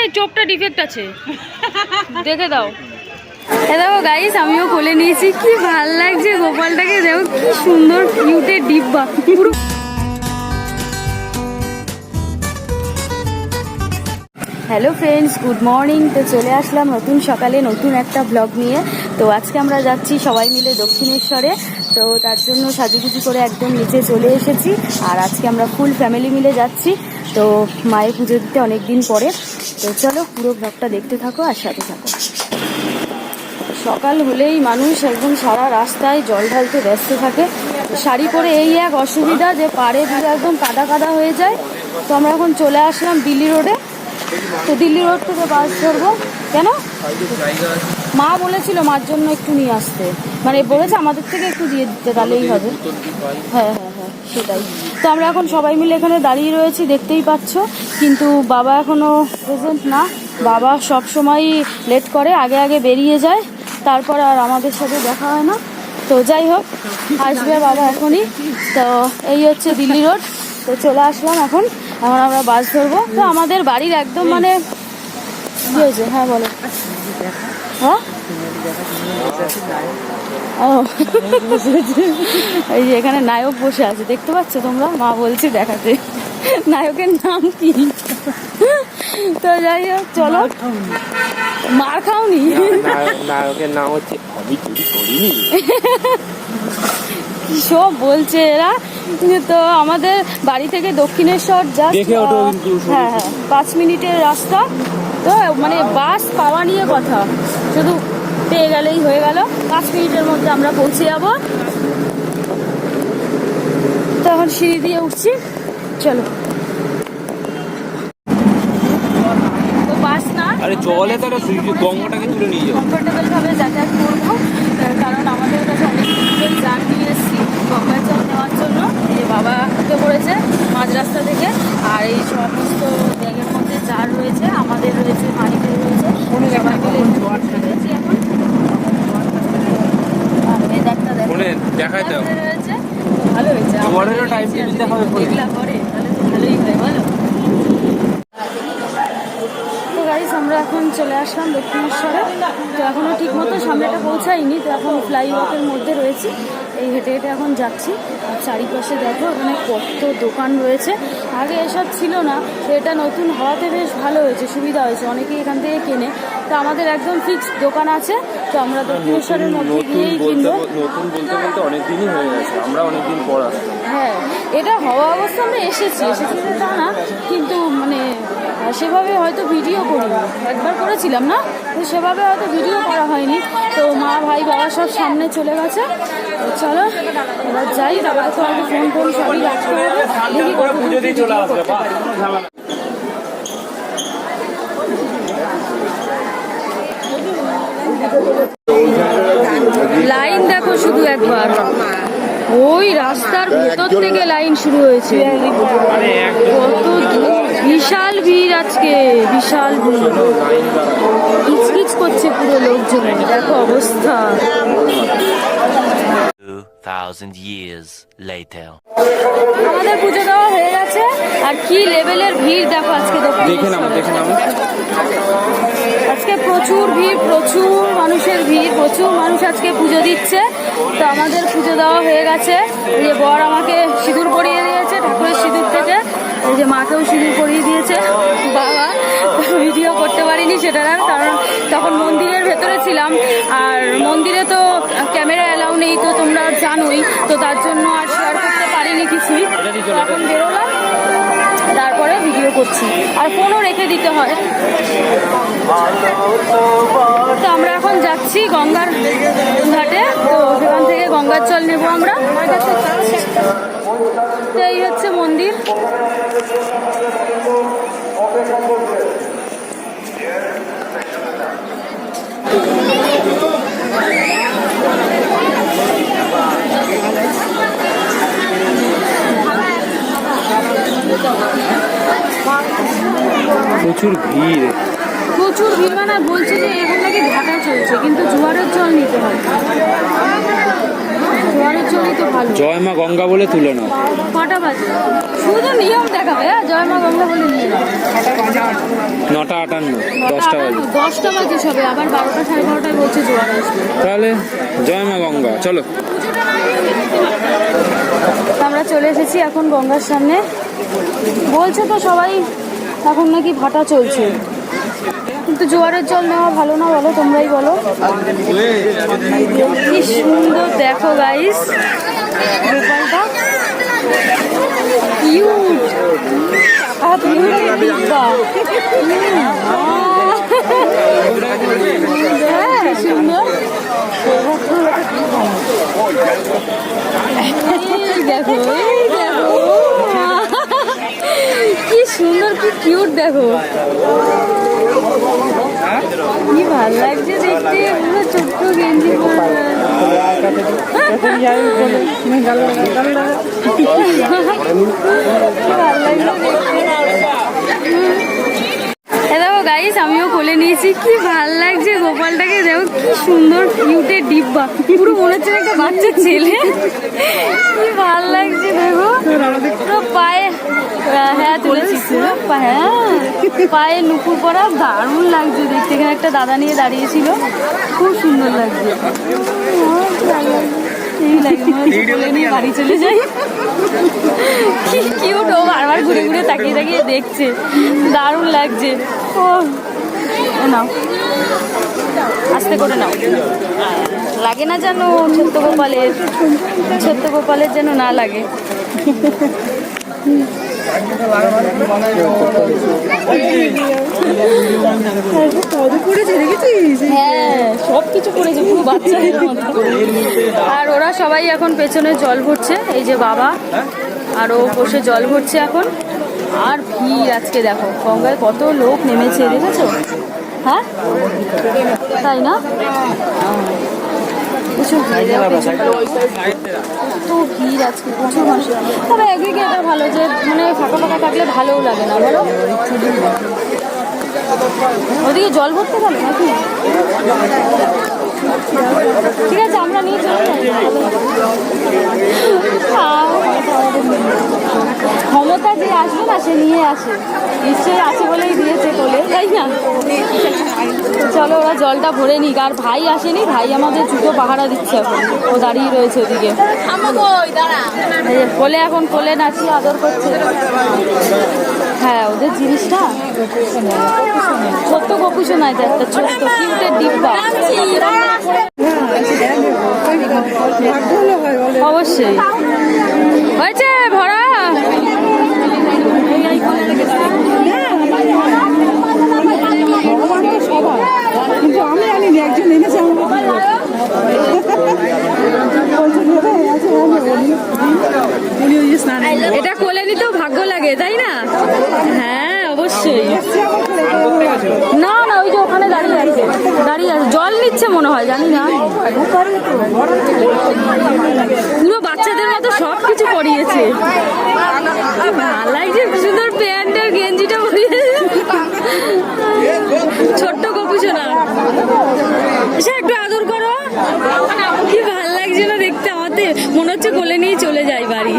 এই চোখটা ডিফেক্ট আছে। দেখে দাও। দেখো গাইস আমিও কোলে নিয়েছি। কি ভালো লাগছে গোপালটাকে। দেখো কি সুন্দর কিউটের ডিব্বা। পুরো হ্যালো ফ্রেন্ডস গুড মর্নিং তো চলে আসলাম নতুন সকালে নতুন একটা ব্লগ নিয়ে। তো আজকে আমরা যাচ্ছি সবাই মিলে দক্ষিণেশ্বরে। তো তার জন্য সাজুগুজু করে একদম নিচে চলে এসেছি। আর আজকে আমরা ফুল ফ্যামিলি মিলে যাচ্ছি। তো মায়ের পুজো দিতে অনেক দিন পরে। তো চলো পুরো ব্লগটা দেখতে থাকো আর সাথে থাকো। সকাল হলেই মানুষ একদম সারা রাস্তায় জল ঢালতে ব্যস্ত থাকে। শাড়ি পরে এই এক অসুবিধা যে পাড়ে দিয়ে একদম কাদা কাদা হয়ে যায়। তো আমরা এখন চলে আসলাম দিল্লি রোডে। তো দিল্লি রোড থেকে বাস ধরবো। কেন? মা বলেছিল মার জন্য একটু নিয়ে আসতে। মানে বলেছে আমাদের থেকে একটু দিয়ে দিতে, তাহলেই হবে। হ্যাঁ হ্যাঁ। সেটাই। তো আমরা এখন সবাই মিলে এখানে দাঁড়িয়ে রয়েছি দেখতেই পাচ্ছ। কিন্তু বাবা এখনও প্রেজেন্ট না। বাবা সব সময় লেট করে আগে আগে বেরিয়ে যায়। তারপর আর আমাদের সাথে দেখা হয় না। তো যাই হোক আসবে বাবা এখনই। তো এই হচ্ছে দিল্লি রোড। তো চলে আসলাম এখন। এখন আমরা বাস ধরবো। তো আমাদের বাড়ির একদম মানে কি হয়েছে? হ্যাঁ বলো। হ্যাঁ? ও। এই যে এখানে নায়ক বসে আছে দেখতে পাচ্ছ তোমরা? মা বলছে দেখাতে। নায়কের নাম কি? তো যাই হোক চলো। মার খাওনি। নায়কের নাম হচ্ছে আমি চুরি করিনি কি সব বলছে এরা? তো আমাদের বাড়ি থেকে দক্ষিণেশ্বর শুধু। হ্যাঁ হ্যাঁ পাঁচ মিনিটের রাস্তা। তো মানে বাস পাওয়া নিয়ে কথা। শুধু পেয়ে গেলেই হয়ে গেল। পাঁচ মিনিটের মধ্যে আমরা পৌঁছে যাব। তো এখন সিঁড়ি দিয়ে উঠছি। চলো। বাস না। আরে জলে তো গঙ্গাটাকে তুলে নিয়ে যাও। কমফোর্টেবল ভাবে যাতায়াত করব। কারণ আমাদের কাছে অনেক যান নিয়ে এসেছি। গঙ্গার জল নেওয়ার জন্য। এই বাবা পড়েছে মাঝ রাস্তা থেকে। আর এই সমস্ত ব্যাগের মধ্যে রয়েছে আমাদের রয়েছে রয়েছে সবাই মিলে এখানে বসে রয়েছি এখন আর weather-টা দেখো। ফোনে দেখাই দাও। ভালো হয়েছে দেখাবে ফোনে। তাহলে ভালোই হয় বলো তো গাইস আমরা এখন চলে আসলাম দক্ষিণেশ্বরে। তো এখনও ঠিক মতো সামনেটা পৌঁছাইনি তো এখন ফ্লাইওভারের মধ্যে রয়েছি। এই হেঁটে হেঁটে এখন যাচ্ছি। আর চারিপাশে দেখো এখানে কত দোকান রয়েছে। আগে এসব ছিল না তো এটা নতুন হওয়াতে বেশ ভালো হয়েছে সুবিধা হয়েছে। অনেকেই এখান থেকে কেনে। তো আমাদের একদম ফিক্সড দোকান আছে তো আমরা দক্ষিণেশ্বরের মধ্যে গিয়েই কিনবো। নতুন বলতে বলতে অনেক দিনই হয়ে গেছে আমরা অনেক দিন পর আসলাম। হ্যাঁ এটা হওয়া অবস্থা আমরা এসেছি এসেছি তো না কিন্তু মানে সেভাবে হয়তো ভিডিও করিনি। একবার করেছিলাম না? তো সেভাবে হয়তো ভিডিও করা হয়নি। তো মা ভাই বাবা সব সামনে চলে গেছে। চলো এবার যাই তারপরে তো আমাকে ফোন ফোন সবই রাখতে হবে দেখি কত ভিডিও করতে পারি। লাইন দেখো শুধু একবার। ওই রাস্তার ভেতর থেকে লাইন শুরু হয়েছে। কত দূর। বিশাল ভিড় আজকে বিশাল ভিড়। কিচকিচ করছে পুরো লোকজন। দেখো অবস্থা। 2,000 years later. আমাদের পুজো দেওয়া হয়ে গেছে। আর কি লেভেলের ভিড় দেখো আজকে দেখে নাও দক্ষিণেশ্বরে। দেখে নাও। আজকে প্রচুর ভিড় প্রচুর মানুষের ভিড় প্রচুর মানুষ আজকে পুজো দিচ্ছে। তো আমাদের পুজো দেওয়া হয়ে গেছে। এই যে বর আমাকে সিঁদুর পরিয়ে দিয়েছে ঠাকুরের সিঁদুর থেকে এই যে মাকেও সিঁদুর পরিয়ে দিয়েছে। বাবা, ভিডিও করতে পারিনি সেটার আর, কারণ তখন মন্দিরের ভেতরে ছিলাম। আর মন্দিরে তো ক্যামেরা অ্যালাউ নেই, তো তোমরা জানোই, তো তার জন্য আর শেয়ার করতে পারিনি কিছুই। এখন বেরোলাম, তারপরে ভিডিও করছি। আর ফোনও রেখে দিতে হয়। তো আমরা এখন যাচ্ছি গঙ্গার ঘাটে। তো সেখান থেকে গঙ্গার জল নেব আমরা। এই হচ্ছে মন্দির। প্রচুর ভিড়। প্রচুর ভিড় মানে বলছে যে এখন নাকি ঘাটা চলছে কিন্তু জোয়ারের জল নিতে হয় জয় মা গঙ্গা বলে তুলে নাও। কটা বাজে? শুধু নিয়ম দেখাবে হ্যাঁ? জয় মা গঙ্গা বলে নিয়ে নটা আটান্ন দশটা বাজে। দশটা বাজে সবে আবার বারোটা সাড়ে বারোটায় বলছে জোয়ার আসবে। তাহলে জয় মা গঙ্গা চলো। আমরা চলে এসেছি এখন গঙ্গার সামনে। বলছে তো সবাই এখন নাকি ভাটা চলছে। কিন্তু জোয়ারের জল নেওয়া ভালো না বলো? তোমরাই বলো। কি সুন্দর দেখো গাইস গোপালটা কিউট হ্যাঁ দেখো দেখো। কি কিউট দেখো। কি ভালো লাগছে দেখতে। পুরো ছোট্ট গেঞ্জি পরে। ভালো লাগছে দেখতে। গাইস আমিও কোলে নিয়েছি। কি ভালো লাগছে গোপালটাকে দেখো কি সুন্দর কিউটের ডিব্বা। পুরো মনে হচ্ছে একটা বাচ্চা ছেলে। কি ভালো লাগছে দেখো। পুরো পায়ে হ্যাঁ তুলেছি হ্যাঁ পায়ে নুপুর পরা দারুণ লাগছে দেখতে। এখানে একটা দাদা নিয়ে দাঁড়িয়েছিল। খুব সুন্দর লাগছে। এই লাগে বাড়ি চলে যাই। কি কিউট ও বারবার ঘুরে ঘুরে তাকিয়ে তাকিয়ে দেখছে। দারুণ লাগছে। ও নাও। আস্তে করে নাও। লাগে না যেন ছোট্ট গোপালের ছোট্ট গোপালের যেন না লাগে। হ্যাঁ সব কিছু করেছে পুরো বাচ্চাদের আর ওরা সবাই এখন পেছনে জল ভরছে এই যে বাবা আর ও বসে জল ভরছে এখন। আর ভিড় আজকে দেখো গঙ্গায় কত লোক নেমেছে দেখেছ? হ্যাঁ? তাই না? প্রচুর ভিড় আজকে প্রচুর মানুষ। তবে একদিকে এটা ভালো যে মানে ফাঁকা ফাঁকা থাকলে ভালোও লাগে না বলো? ওদিকে জল ভরতে গেল নাকি? ঠিক আছে আমরা নিয়ে চলে ক্ষমতা যে আসবে না সে নিয়ে আসে। নিশ্চয়ই আছে বলেই দিয়েছে কোলে তাই না? চলো ওরা জলটা ভরে নিক। আর ভাই আসেনি ভাই আমাদের জুতো পাহারা দিচ্ছে এখন। ও দাঁড়িয়ে রয়েছে ওদিকে। কোলে এখন কোলে নাচিয়ে আদর করছে। হ্যাঁ ওদের জিনিসটা ছোট্ট গোপু শোনায় তো একটা ছোট্ট কিউটের ডিব্বা। অবশ্যই। হয়েছে, ভরা। কিন্তু আমি জানি না একজন এনেছে এটা নিতেও ভাগ্য লাগে, তাই না? হ্যাঁ অবশ্যই। না না, ওই যে ওখানে দাঁড়িয়ে আছে দাঁড়িয়ে আছে। জল নিচ্ছে মনে হয়, জানি না। পুরো বাচ্চাদের মতো সব কিছু পরিয়েছে। লাগছে সুন্দর প্যান্ট আর গেঞ্জিটা পরিয়েছে ছোট্ট কপুসোনা সে একটু আদর করো। কি ভালো লাগছে না দেখতে আমাদের। মনে হচ্ছে কোলে নিয়ে চলে যাই বাড়ি।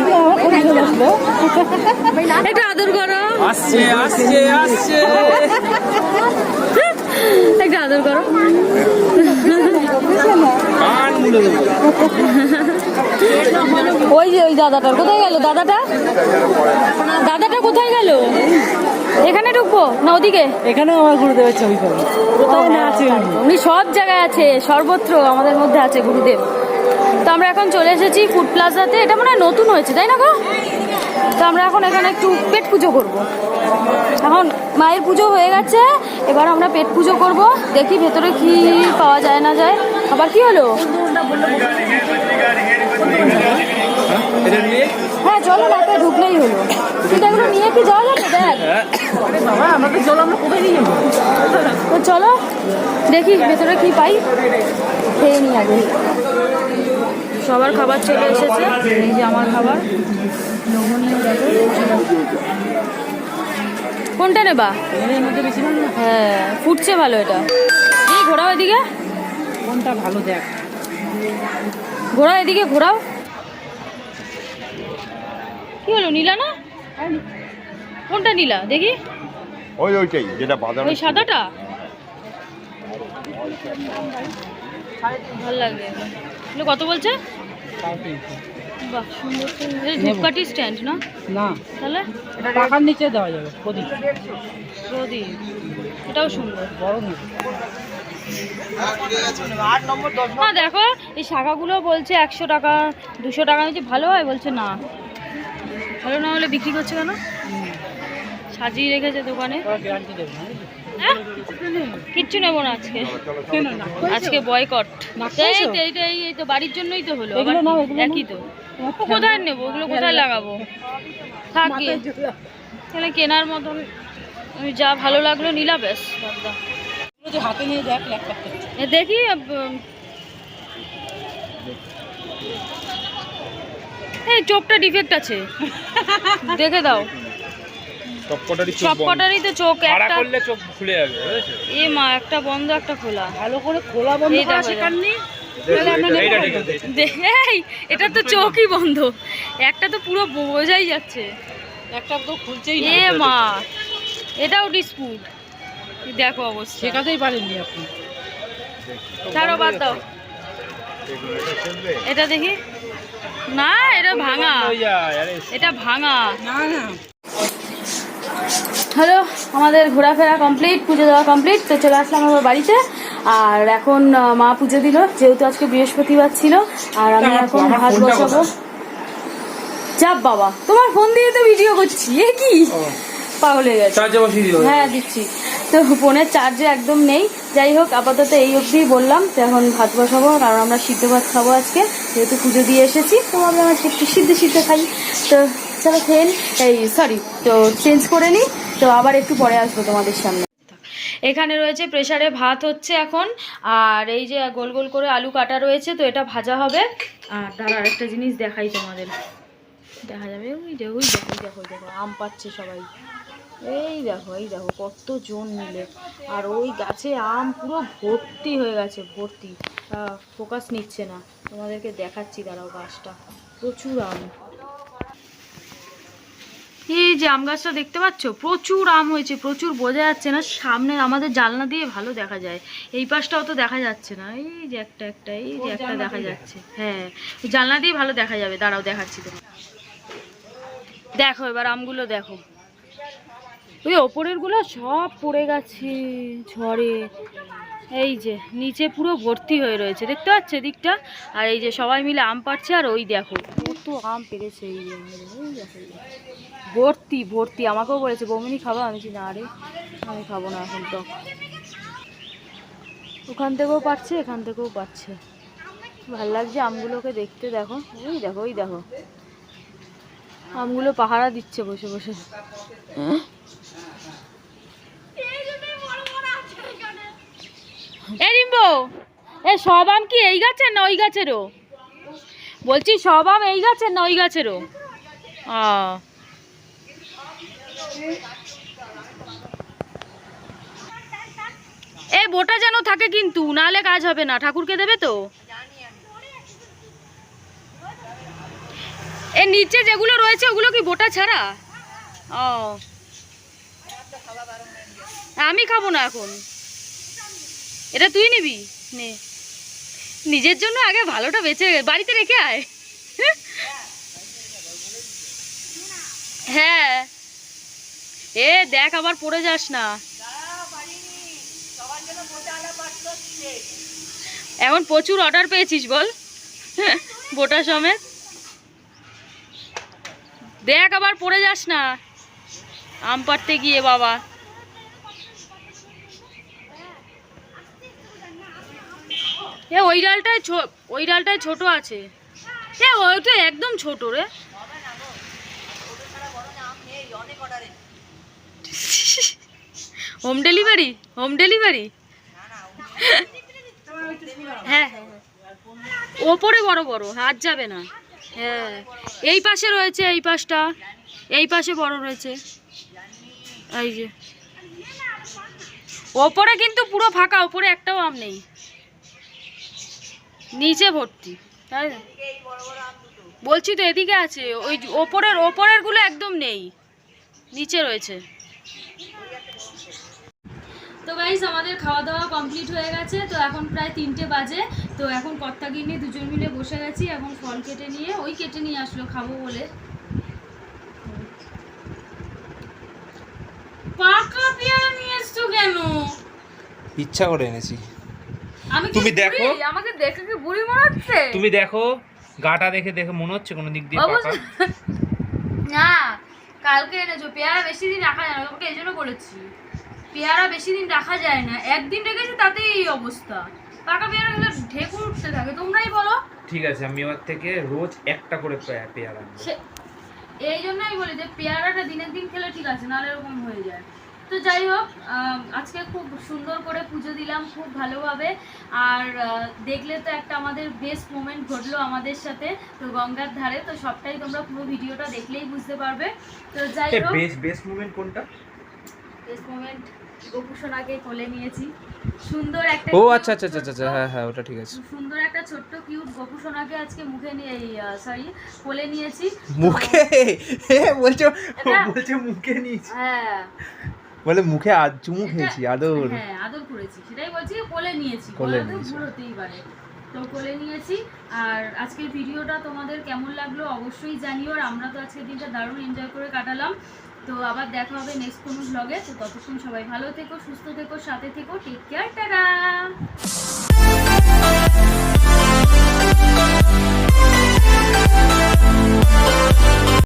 একটু আদর করো। আসছে আসছে আসছে। একটু আদর করো। ওই যে ওই দাদাটার কোথায় গেল দাদাটা? দাদাটা কোথায় গেল? এখানে ঢুকবো না ওদিকে? এখানেও আমার গুরুদেবের ছবি পাবো। কোথায় না আছে? উনি সব জায়গায় আছে সর্বত্র আমাদের মধ্যে আছে গুরুদেব। তো আমরা এখন চলে এসেছি ফুড প্লাজাতে। এটা মনে হয় নতুন হয়েছে, তাই না গো? তো আমরা এখন এখানে একটু পেট পুজো করব। এখন মায়ের পুজো হয়ে গেছে, এবার আমরা পেট পুজো করব। দেখি ভেতরে কি পাওয়া যায় না যায়। আবার কি হলো? হ্যাঁ চলো, রাতে ঢুকলেই হলো। কিন্তু এগুলো নিয়ে কি যাওয়া যাবে? দেখ। চলো, দেখি ভেতরে কি পাই। খেয়ে নি আগে। সবার খাবার চলে এসেছে। এই যে আমার খাবার। কোনটা নেবা? হ্যাঁ ফুটছে ভালো এটা। এই ঘোরাও এদিকে। কোনটা ভালো দেখ। ঘোরাও এদিকে ঘোরাও। কি হলো নীলা না? কোনটা নীলা? দেখি। ওই ওইটাই যেটা বাঁধানো ওই সাদাটা? ভালো লাগবে। কত বলছে? বাহ সুন্দর। এটা ধূপকাঠি স্ট্যান্ড না? না। তাহলে? নিচে দেওয়া যাবে প্রদীপ। প্রদীপ। এটাও সুন্দর। বড় দেখো এই শাখাগুলো বলছে একশো টাকা দুশো টাকা নিচে ভালো হয় বলছে না। ভালো না হলে বিক্রি করছে কেন? সাজিয়ে রেখেছে দোকানে। হ্যাঁ? কিচ্ছু নেব না আজকে। না? আজকে বয়কট এই তো এইটা এই এই তো বাড়ির জন্যই তো হলো। একই তো। কোথায় নেব? ওগুলো কোথায় লাগাবো? থাকি তাহলে কেনার মতন যা ভালো লাগল নিলা হাতে নিয়ে দেখ এই চোখটা ডিফেক্ট আছে। দেখে দাও। সবকটারই চোখ সব কটারই তো চোখ একটা করলে চোখ খুলে যাবে বুঝেছ? এ মা একটা বন্ধ একটা খোলা। ভালো করে খোলা বন্ধ করা শেখাননি? এটা তো চোখই বন্ধ। একটা তো পুরো বোঝাই যাচ্ছে। একটা তো খুলছেই না। এ মা এটাও ডিসপুট দেখো অবস্থা। শেখাতেই পারেননি আপনি। ছাড়ো বাদ দাও। এটা দেখি। না এটা ভাঙা। এটা ভাঙা। না না। হ্যালো আমাদের ঘোরাফেরা কমপ্লিট পুজো দেওয়া কমপ্লিট তো চলে আসলাম আমার বাড়িতে। আর এখন মা পুজো দিল যেহেতু আজকে বৃহস্পতিবার ছিল আর আমি এখন ভাত বসাবো। চাপ বাবা তোমার ফোন দিয়ে তো ভিডিও করছি এ কি? পাগল হয়ে গেছে। হ্যাঁ দিচ্ছি। তো ফোনের চার্জে একদম নেই। যাই হোক আপাতত এই অবধি বললাম তো এখন ভাত বসাবো কারণ আমরা সিদ্ধ ভাত খাব আজকে যেহেতু পুজো দিয়ে এসেছি তো আমরা একটু সিদ্ধ সিদ্ধ খাই। তো চলো খেয়ে এই সরি তো চেঞ্জ করে নিই তো আবার একটু পরে আসব তোমাদের সামনে। এখানে রয়েছে প্রেসারে ভাত হচ্ছে এখন, আর এই যে গোল গোল করে আলু কাটা রয়েছে, তো এটা ভাজা হবে। আর দাঁড়া আরেকটা জিনিস দেখাই তোমাদের। দেখা যাবে? ওই দেখো ওই দেখো দেখো দেখো, আম পাচ্ছে সবাই। এই দেখো এই দেখো, কত জন মিলে। আর ওই গাছে আম পুরো ভর্তি হয়ে গেছে, ভর্তি। ফোকাস নিচ্ছে না। তোমাদেরকে দেখাচ্ছি, দাঁড়াও, গাছটা। প্রচুর আম। এই যে আম গাছটা দেখতে পাচ্ছ? প্রচুর আম হয়েছে, প্রচুর। বোঝা যাচ্ছে না, সামনে আমাদের জানলা দিয়ে ভালো দেখা যায়। এই পাশটাও তো দেখা যাচ্ছে না। এই যে একটা একটা, এই যে একটা দেখা যাচ্ছে। হ্যাঁ জানলা দিয়ে ভালো দেখা যাবে। দাঁড়াও, দেখাচ্ছি তোমার দেখো, এবার আমগুলো দেখো। ওই ওপরেরগুলো সব পড়ে গেছে, ঝড়ে। এই যে, নিচে পুরো ভর্তি হয়ে রয়েছে। দেখতে পাচ্ছ দিকটা আর এই যে সবাই মিলে আম পাড়ছে, আর ওই দেখো। কত আম পেরেছে এই ভর্তি ভর্তি, আমাকেও বলেছে, বৌমিনি খাবা? আমি না রে, আমি খাব না এখন তো। ওখান থেকেও পাচ্ছে, এখান থেকেও পাচ্ছে। ভালো লাগছে আমগুলোকে দেখতে, দেখো। ওই দেখো ওই দেখো। আমগুলো পাহারা দিচ্ছে বসে বসে। এ সব আম কি এই গাছের না ওই গাছেরও? বলছি, সব আম এই গাছের না ওই গাছেরও? এ, বোটা যেন থাকে কিন্তু, নাহলে কাজ হবে না। ঠাকুরকে দেবে তো? এর নিচে যেগুলো রয়েছে, ওগুলো কি বোটা ছাড়া? ও। আমি খাব না এখন। এটা তুই নিবি? নে। নিজের জন্য আগে ভালোটা বেঁচে বাড়িতে রেখে আয়। হ্যাঁ। এ দেখ আবার পড়ে যাস না। এখন প্রচুর অর্ডার পেয়েছিস বল। বোটা সমেত। দেখ আবার পড়ে যাস না। আম পাড়তে গিয়ে বাবা। এ, ওই ডালটায় ওই ডালটায় ছোট আছে। এ ওইটা একদম ছোট রে। Home delivery home delivery. হ্যাঁ ওপরে বড় বড়, হাত যাবে না। হ্যাঁ এই পাশে রয়েছে এই পাশটা, এই পাশে বড় রয়েছে। এই যে। ওপরে কিন্তু পুরো ফাঁকা, ওপরে একটাও আম নেই। নিচে ভর্তি তাই না? বলছি তো এদিকে আছে ওই ওপরের ওপরেরগুলো একদম নেই নিচে রয়েছে। তো গাইস আমাদের খাওয়া দাওয়া কমপ্লিট হয়ে গেছে তো এখন প্রায় তিনটে বাজে তো এখন কর্তাগিন্নি দুজন মিলে বসে গেছি এখন ফল কেটে নিয়ে ওই কেটে নিয়ে আসলো খাব বলে। পাকা পেয়ারা নিয়ে এসছো কেন? ইচ্ছা করে এনেছি। তুমি দেখো। আমাকে দেখে কি বুড়ি মনে হচ্ছে? তুমি দেখো গাটা দেখে দেখে মনে হচ্ছে কোনো দিক দিয়ে পাকা। না কালকে এনেছো পেয়ারা বেশি দিন রাখা যায় না তোমাকে এই জন্য বলেছি। পেয়ারা বেশি দিন রাখা যায় না একদিন রেখেছে তাতেই এই অবস্থা। পাকা পেয়ারা গুলো ঢেকুর উঠতে থাকে তোমরাই বলো। ঠিক আছে আমি এবার থেকে রোজ একটা করে পেয়ারা। এই জন্য আমি বলি যে পেয়ারাটা দিনের দিন খেলে ঠিক আছে নাহলে এরকম হয়ে যায়। তো যাই হোক আজকে খুব সুন্দর করে পুজো দিলাম খুব ভালোভাবে। আর দেখলে তো একটা আমাদের বেস্ট মোমেন্ট ঘটলো আমাদের সাথে তো গঙ্গার ধারে। তো সবটাই তোমরা পুরো ভিডিওটা দেখলেই বুঝতে পারবে। তো যাই হোক। বেস্ট বেস্ট মুভমেন্ট কোনটা? বেস্ট মোমেন্ট গোপুসোনাকে কোলে নিয়েছি। সুন্দর একটা ও আচ্ছা আচ্ছা আচ্ছা আচ্ছা হ্যাঁ হ্যাঁ ওটা ঠিক আছে। সুন্দর একটা ছোট্ট কিউট গোপুসোনাকে আজকে মুখে নিয়ে সরি কোলে নিয়েছি। মুখে? এ, বলছো বলছে মুখে নিয়েছি। হ্যাঁ। বলে মুখে আজ চুমু খেয়েছি আদর। হ্যাঁ আদর করেছি। সেটাই বলছি কোলে নিয়েছি কোলে তো নিয়েছি। ভুল হতেই পারে। তো কোলে নিয়েছি। আর আজকের ভিডিওটা তোমাদের কেমন লাগল অবশ্যই জানিও। আর আমরা তো আজকের দিনটা দারুণ এনজয় করে কাটালাম। তো আবার দেখা হবে নেক্সট কোনো ব্লগে তো ততক্ষণ সবাই ভালো থেকো সুস্থ থেকো সাথে থেকো। Take care tata!